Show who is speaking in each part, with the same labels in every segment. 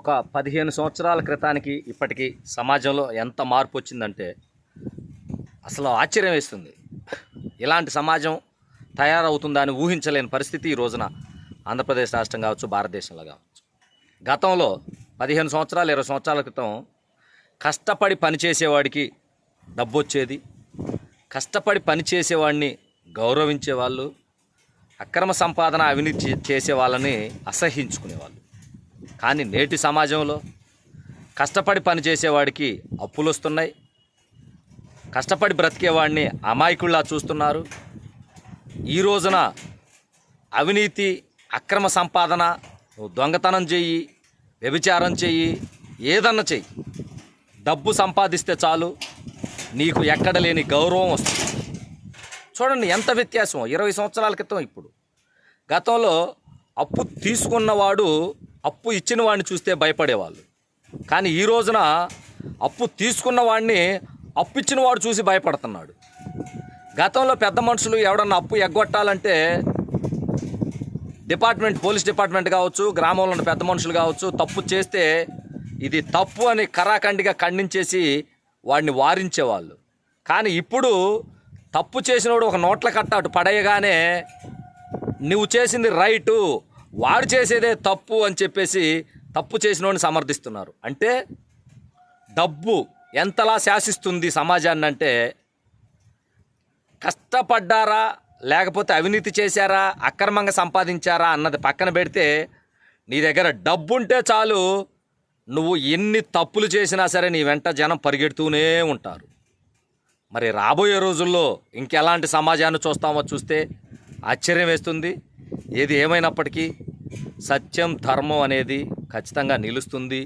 Speaker 1: ఒక పదిహేను సంవత్సరాల క్రితానికి ఇప్పటికి సమాజంలో ఎంత మార్పు వచ్చిందంటే అసలు ఆశ్చర్యం వేస్తుంది. ఇలాంటి సమాజం తయారవుతుందా అని ఊహించలేని పరిస్థితి ఈ రోజున ఆంధ్రప్రదేశ్ రాష్ట్రం కావచ్చు భారతదేశంలో కావచ్చు. గతంలో పదిహేను సంవత్సరాలు ఇరవై సంవత్సరాల క్రితం కష్టపడి పనిచేసేవాడికి డబ్బు వచ్చేది. కష్టపడి పనిచేసేవాడిని గౌరవించే వాళ్ళు అక్రమ సంపాదన అవినీతి చేసే వాళ్ళని అసహించుకునేవాళ్ళు. కానీ నేటి సమాజంలో కష్టపడి పని చేసేవాడికి అప్పులు వస్తున్నాయి కష్టపడి బ్రతికేవాడిని అమాయకుల్లా చూస్తున్నారు. ఈ రోజున అవినీతి అక్రమ సంపాదన నువ్వు దొంగతనం చెయ్యి వ్యభిచారం చెయ్యి ఏదన్నా చెయ్యి. డబ్బు సంపాదిస్తే చాలు. నీకు ఎక్కడ లేని గౌరవం వస్తుంది. చూడండి ఎంత వ్యత్యాసం ఇరవై సంవత్సరాల క్రితం ఇప్పుడు. గతంలో అప్పు తీసుకున్నవాడు అప్పు ఇచ్చిన వాడిని చూస్తే భయపడేవాళ్ళు. కానీ ఈ రోజున అప్పు తీసుకున్న వాడిని అప్పు ఇచ్చిన వాడు చూసి భయపడుతున్నాడు. గతంలో పెద్ద మనుషులు ఎవడన్నా అప్పు ఎగ్గొట్టాలంటే డిపార్ట్మెంట్ పోలీస్ డిపార్ట్మెంట్ కావచ్చు గ్రామంలో ఉన్న పెద్ద మనుషులు కావచ్చు తప్పు చేస్తే ఇది తప్పు అని కరాఖండిగా ఖండించేసి వాడిని వారించేవాళ్ళు. కానీ ఇప్పుడు తప్పు చేసినోడు ఒక నోట్ల కట్ట అటు పడేయగానే నువ్వు చేసింది రైటు వాడు చేసేదే తప్పు అని చెప్పేసి తప్పు చేసినోడిని సమర్థిస్తున్నారు. అంటే డబ్బు ఎంతలా శాసిస్తుంది సమాజాన్ని అంటే కష్టపడ్డారా లేకపోతే అవినీతి చేశారా అక్రమంగా సంపాదించారా అన్నది పక్కన పెడితే నీ దగ్గర డబ్బు ఉంటే చాలు నువ్వు ఎన్ని తప్పులు చేసినా సరే నీ వెంట జనం పరిగెడుతూనే ఉంటారు. మరి రాబోయే రోజుల్లో ఇంకెలాంటి సమాజాన్ని చూస్తామో చూస్తే ఆశ్చర్యం వేస్తుంది. ఏది ఏమైనప్పటికీ సత్యం ధర్మం అనేది ఖచ్చితంగా నిలుస్తుంది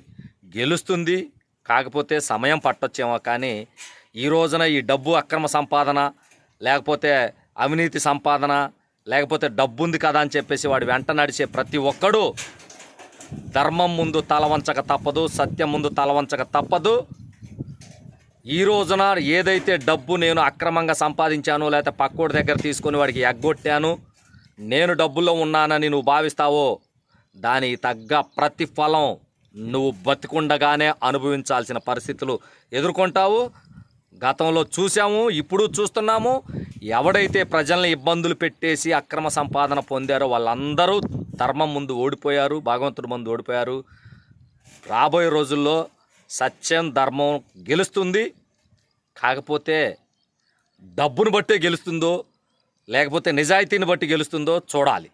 Speaker 1: గెలుస్తుంది. కాకపోతే సమయం పట్టొచ్చేమో కానీ ఈ రోజున ఈ డబ్బు అక్రమ సంపాదన లేకపోతే అవినీతి సంపాదన లేకపోతే డబ్బు ఉంది కదా అని చెప్పేసి వాడి వెంట నడిచే ప్రతి ఒక్కడూ ధర్మం ముందు తలవంచక తప్పదు సత్యం ముందు తలవంచక తప్పదు. ఈ రోజున ఏదైతే డబ్బు నేను అక్రమంగా సంపాదించాను లేకపోతే పక్కోడి దగ్గర తీసుకొని వాడికి ఎగ్గొట్టాను నేను డబ్బుల్లో ఉన్నానని నువ్వు భావిస్తావో దానికి తగ్గ ప్రతిఫలం నువ్వు బతికుండగానే అనుభవించాల్సిన పరిస్థితులు ఎదుర్కొంటావు. గతంలో చూసాము ఇప్పుడు చూస్తున్నాము. ఎవడైతే ప్రజల్ని ఇబ్బందులు పెట్టేసి అక్రమ సంపాదన పొందారో వాళ్ళందరూ ధర్మం ముందు ఓడిపోయారు భగవంతుడి ముందు ఓడిపోయారు. రాబోయే రోజుల్లో సత్యం ధర్మం గెలుస్తుంది. కాకపోతే డబ్బును బట్టే గెలుస్తుందో లేకపోతే నిజాయితీని బట్టి గెలుస్తుందో చూడాలి.